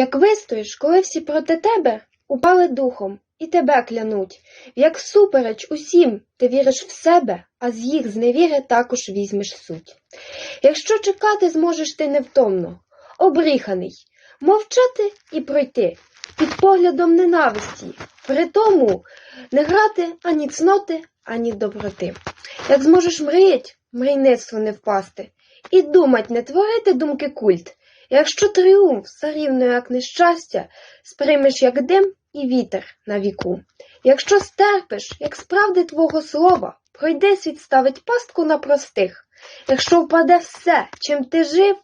Як вистоїш, коли всі проти тебе упали духом і тебе клянуть, як супереч усім ти віриш в себе, а з їх зневіри також візьмеш суть. Якщо чекати зможеш ти невтомно, обріханий, мовчати і пройти, під поглядом ненависті, при тому не грати ані цноти, ані доброти. Як зможеш мріять, мрійництво не впасти, і думать не творити думки культ. Якщо тріумф все рівно як нещастя, сприймеш як дим і вітер на віку. Якщо стерпиш, як справди твого слова, пройде світ ставить пастку на простих. Якщо впаде все, чим ти жив,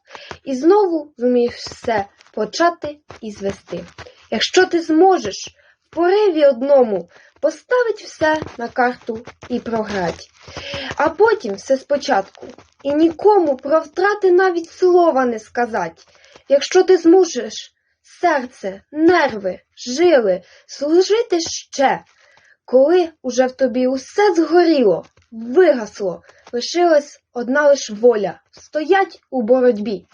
і знову зумієш все почати і звести. Якщо ти зможеш в пориві одному поставить все на карту і програть, а потім все спочатку, і нікому про втрати навіть слова не сказать. Якщо ти зможеш серце, нерви, жили служити ще, коли уже в тобі усе згоріло, вигасло, лишилась одна лиш воля стоять у боротьбі.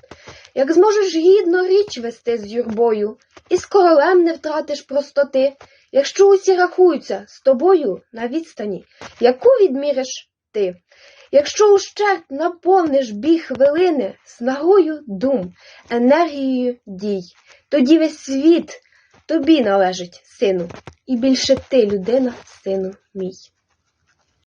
Як зможеш гідно річ вести з юрбою, і з королем не втратиш простоти, якщо усі рахуються з тобою на відстані, яку відміриш ти. Якщо ущерть наповниш бій хвилини снагою дум, енергією дій, тоді весь світ тобі належить, сину, і більше ти, людина, сину мій.